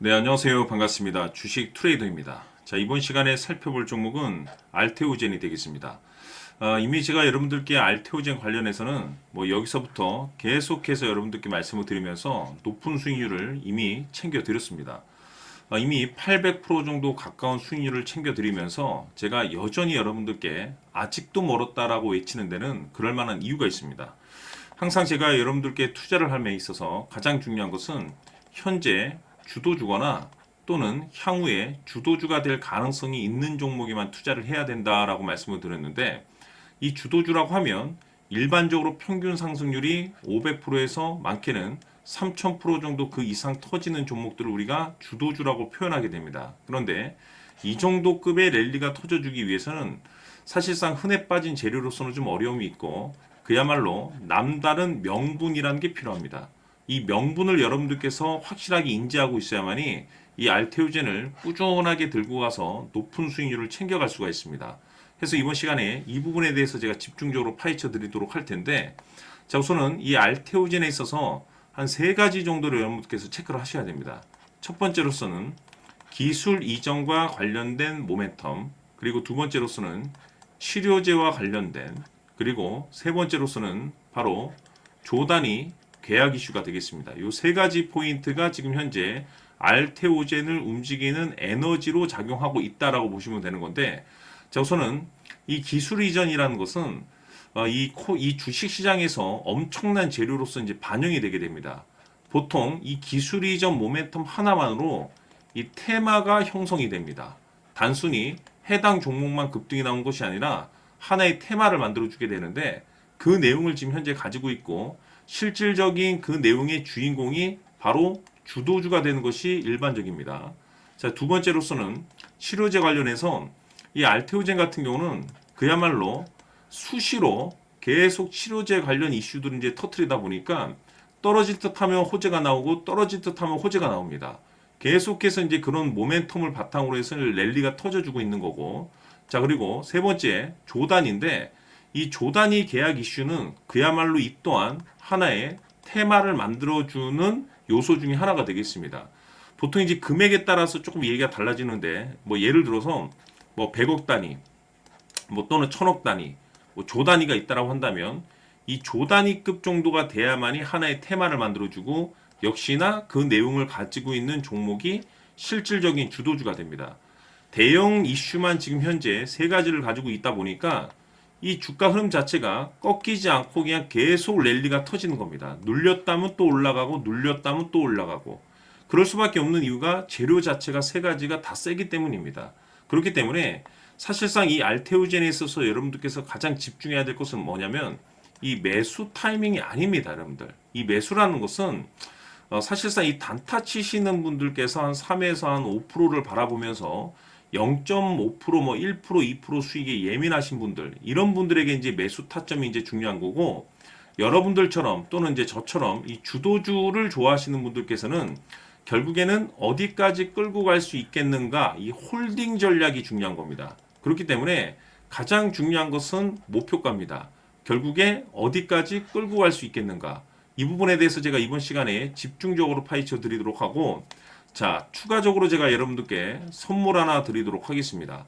네, 안녕하세요. 반갑습니다. 주식 트레이더입니다. 자, 이번 시간에 살펴볼 종목은 알테오젠이 되겠습니다. 아, 이미 제가 여러분들께 알테오젠 관련해서는 뭐 여기서부터 계속해서 여러분들께 말씀을 드리면서 높은 수익률을 이미 챙겨 드렸습니다. 아, 이미 800% 정도 가까운 수익률을 챙겨 드리면서 제가 여전히 여러분들께 아직도 멀었다라고 외치는 데는 그럴 만한 이유가 있습니다. 항상 제가 여러분들께 투자를 함에 있어서 가장 중요한 것은 현재 주도주거나 또는 향후에 주도주가 될 가능성이 있는 종목에만 투자를 해야 된다라고 말씀을 드렸는데 이 주도주라고 하면 일반적으로 평균 상승률이 500%에서 많게는 3000% 정도 그 이상 터지는 종목들을 우리가 주도주라고 표현하게 됩니다. 그런데 이 정도 급의 랠리가 터져주기 위해서는 사실상 흔해 빠진 재료로서는 좀 어려움이 있고 그야말로 남다른 명분이라는 게 필요합니다. 이 명분을 여러분들께서 확실하게 인지하고 있어야만이 이 알테오젠을 꾸준하게 들고 가서 높은 수익률을 챙겨갈 수가 있습니다. 그래서 이번 시간에 이 부분에 대해서 제가 집중적으로 파헤쳐 드리도록 할 텐데 자 우선은 이 알테오젠에 있어서 한 세 가지 정도를 여러분들께서 체크를 하셔야 됩니다. 첫 번째로서는 기술 이전과 관련된 모멘텀 그리고 두 번째로서는 치료제와 관련된 그리고 세 번째로서는 바로 조단위 계약 이슈가 되겠습니다. 이 세 가지 포인트가 지금 현재 알테오젠을 움직이는 에너지로 작용하고 있다라고 보시면 되는 건데 자 우선은 이 기술 이전이라는 것은 어, 이, 코, 이 주식 시장에서 엄청난 재료로서 이제 반영이 되게 됩니다. 보통 이 기술 이전 모멘텀 하나만으로 이 테마가 형성이 됩니다. 단순히 해당 종목만 급등이 나온 것이 아니라 하나의 테마를 만들어 주게 되는데 그 내용을 지금 현재 가지고 있고 실질적인 그 내용의 주인공이 바로 주도주가 되는 것이 일반적입니다. 자, 두 번째로서는 치료제 관련해서 이 알테오젠 같은 경우는 그야말로 수시로 계속 치료제 관련 이슈들을 이제 터트리다 보니까 떨어질 듯 하면 호재가 나오고 떨어질 듯 하면 호재가 나옵니다. 계속해서 이제 그런 모멘텀을 바탕으로 해서 랠리가 터져주고 있는 거고. 자, 그리고 세 번째, 조단인데 이 조단위 계약 이슈는 그야말로 이 또한 하나의 테마를 만들어주는 요소 중에 하나가 되겠습니다. 보통 이제 금액에 따라서 조금 얘기가 달라지는데 뭐 예를 들어서 뭐 100억 단위 뭐 또는 1000억 단위 뭐 조 단위가 있다라고 한다면 이 조 단위급 정도가 돼야만이 하나의 테마를 만들어주고 역시나 그 내용을 가지고 있는 종목이 실질적인 주도주가 됩니다. 대형 이슈만 지금 현재 세 가지를 가지고 있다 보니까 이 주가 흐름 자체가 꺾이지 않고 그냥 계속 랠리가 터지는 겁니다. 눌렸다면 또 올라가고 눌렸다면 또 올라가고 그럴 수밖에 없는 이유가 재료 자체가 세 가지가 다 세기 때문입니다. 그렇기 때문에 사실상 이 알테오젠에 있어서 여러분들께서 가장 집중해야 될 것은 뭐냐면 이 매수 타이밍이 아닙니다, 여러분들. 이 매수라는 것은 어, 사실상 이 단타 치시는 분들께서 한 3에서 한 5%를 바라보면서 0.5%뭐 1% 2% 수익에 예민하신 분들 이런 분들에게 이제 매수 타점이 이제 중요한 거고 여러분들처럼 또는 이제 저처럼 이 주도주를 좋아하시는 분들께서는 결국에는 어디까지 끌고 갈 수 있겠는가 이 홀딩 전략이 중요한 겁니다. 그렇기 때문에 가장 중요한 것은 목표가입니다. 결국에 어디까지 끌고 갈 수 있겠는가 이 부분에 대해서 제가 이번 시간에 집중적으로 파헤쳐 드리도록 하고 자, 추가적으로 제가 여러분들께 선물 하나 드리도록 하겠습니다.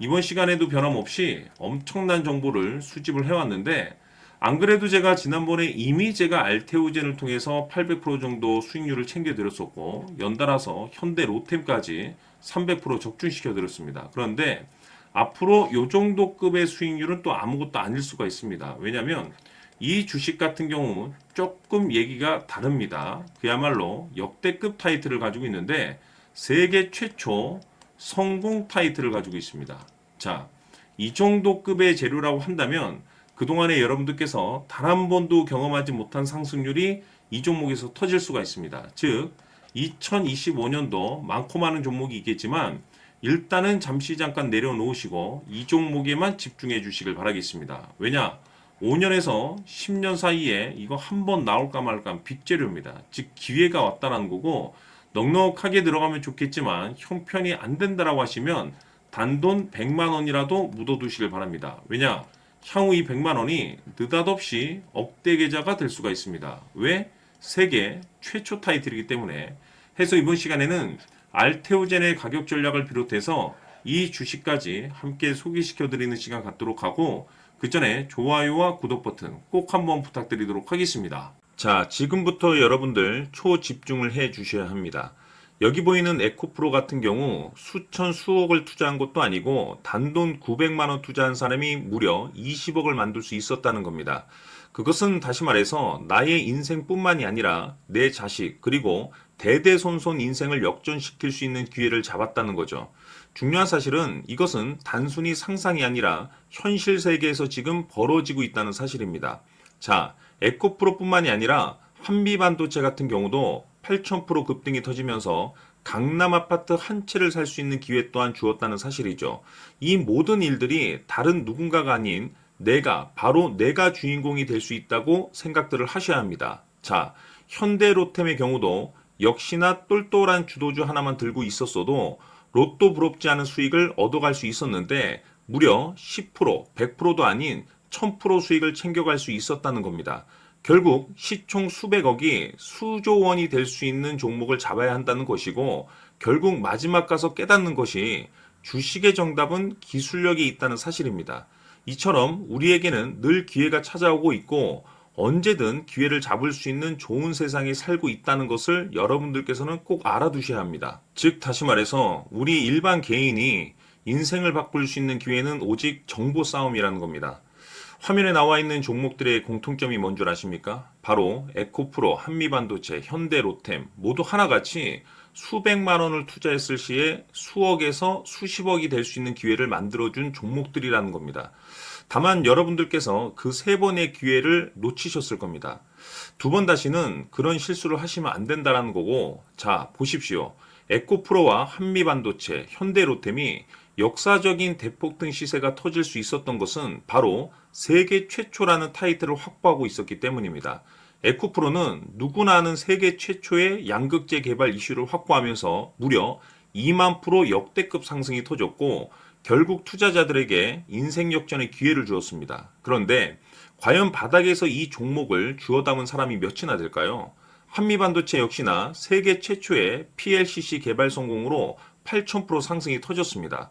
이번 시간에도 변함없이 엄청난 정보를 수집을 해왔는데, 안 그래도 제가 지난번에 이미 제가 알테오젠을 통해서 800% 정도 수익률을 챙겨드렸었고, 연달아서 현대 로템까지 300% 적중시켜드렸습니다. 그런데 앞으로 요 정도 급의 수익률은 또 아무것도 아닐 수가 있습니다. 왜냐하면 이 주식 같은 경우 조금 얘기가 다릅니다. 그야말로 역대급 타이틀을 가지고 있는데 세계 최초 성공 타이틀을 가지고 있습니다. 자, 이 정도 급의 재료라고 한다면 그동안에 여러분들께서 단 한 번도 경험하지 못한 상승률이 이 종목에서 터질 수가 있습니다. 즉, 2025년도 많고 많은 종목이 있겠지만 일단은 잠시 잠깐 내려놓으시고 이 종목에만 집중해 주시길 바라겠습니다. 왜냐? 5년에서 10년 사이에 이거 한 번 나올까 말까 빅재료입니다. 즉 기회가 왔다는 거고 넉넉하게 들어가면 좋겠지만 형편이 안 된다라고 하시면 단돈 100만 원이라도 묻어두시길 바랍니다. 왜냐? 향후 이 100만 원이 느닷없이 억대 계좌가 될 수가 있습니다. 왜? 세계 최초 타이틀이기 때문에 해서 이번 시간에는 알테오젠의 가격 전략을 비롯해서 이 주식까지 함께 소개시켜 드리는 시간 갖도록 하고 그 전에 좋아요와 구독 버튼 꼭 한번 부탁드리도록 하겠습니다. 자, 지금부터 여러분들 초집중을 해 주셔야 합니다. 여기 보이는 에코프로 같은 경우 수천 수억을 투자한 것도 아니고 단돈 900만 원 투자한 사람이 무려 20억을 만들 수 있었다는 겁니다. 그것은 다시 말해서 나의 인생뿐만이 아니라 내 자식 그리고 대대손손 인생을 역전시킬 수 있는 기회를 잡았다는 거죠. 중요한 사실은 이것은 단순히 상상이 아니라 현실 세계에서 지금 벌어지고 있다는 사실입니다. 자, 에코프로뿐만이 아니라 한미반도체 같은 경우도 8,000% 급등이 터지면서 강남 아파트 한 채를 살 수 있는 기회 또한 주었다는 사실이죠. 이 모든 일들이 다른 누군가가 아닌 내가 바로 내가 주인공이 될 수 있다고 생각들을 하셔야 합니다. 자, 현대 로템의 경우도 역시나 똘똘한 주도주 하나만 들고 있었어도 로또 부럽지 않은 수익을 얻어갈 수 있었는데 무려 10%, 100%도 아닌 1000% 수익을 챙겨갈 수 있었다는 겁니다. 결국 시총 수백억이 수조 원이 될 수 있는 종목을 잡아야 한다는 것이고 결국 마지막 가서 깨닫는 것이 주식의 정답은 기술력이 있다는 사실입니다. 이처럼 우리에게는 늘 기회가 찾아오고 있고 언제든 기회를 잡을 수 있는 좋은 세상에 살고 있다는 것을 여러분들께서는 꼭 알아두셔야 합니다. 즉 다시 말해서 우리 일반 개인이 인생을 바꿀 수 있는 기회는 오직 정보 싸움이라는 겁니다. 화면에 나와 있는 종목들의 공통점이 뭔 줄 아십니까? 바로 에코프로, 한미반도체, 현대로템 모두 하나같이 수백만 원을 투자했을 시에 수억에서 수십억이 될 수 있는 기회를 만들어준 종목들이라는 겁니다. 다만 여러분들께서 그 세 번의 기회를 놓치셨을 겁니다. 두 번 다시는 그런 실수를 하시면 안 된다라는 거고, 자, 보십시오. 에코프로와 한미반도체, 현대로템이 역사적인 대폭등 시세가 터질 수 있었던 것은 바로 세계 최초라는 타이틀을 확보하고 있었기 때문입니다. 에코프로는 누구나 아는 세계 최초의 양극재 개발 이슈를 확보하면서 무려 2만 프로 역대급 상승이 터졌고 결국 투자자들에게 인생 역전의 기회를 주었습니다. 그런데 과연 바닥에서 이 종목을 주워 담은 사람이 몇이나 될까요? 한미반도체 역시나 세계 최초의 PLCC 개발 성공으로 8,000% 상승이 터졌습니다.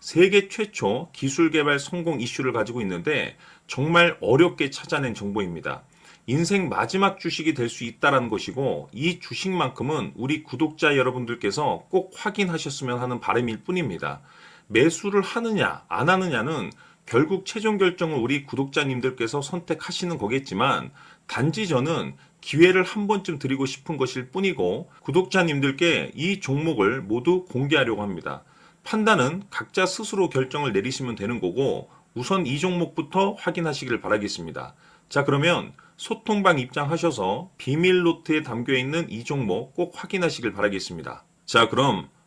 세계 최초 기술 개발 성공 이슈를 가지고 있는데, 정말 어렵게 찾아낸 정보입니다. 인생 마지막 주식이 될 수 있다라는 것이고 이 주식만큼은 우리 구독자 여러분들께서 꼭 확인하셨으면 하는 바람일 뿐입니다. 매수를 하느냐 안 하느냐는 결국 최종 결정을 우리 구독자님들께서 선택하시는 거겠지만 단지 저는 기회를 한 번쯤 드리고 싶은 것일 뿐이고 구독자님들께 이 종목을 모두 공개하려고 합니다. 판단은 각자 스스로 결정을 내리시면 되는 거고 우선 이 종목부터 확인하시길 바라겠습니다. 자 그러면 소통방 입장하셔서 비밀 노트에 담겨 있는 이 종목 꼭 확인하시길 바라겠습니다. 자 그럼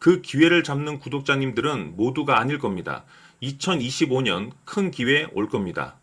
그 기회를 잡는 구독자님들은 모두가 아닐 겁니다. 2025년 큰 기회 올 겁니다.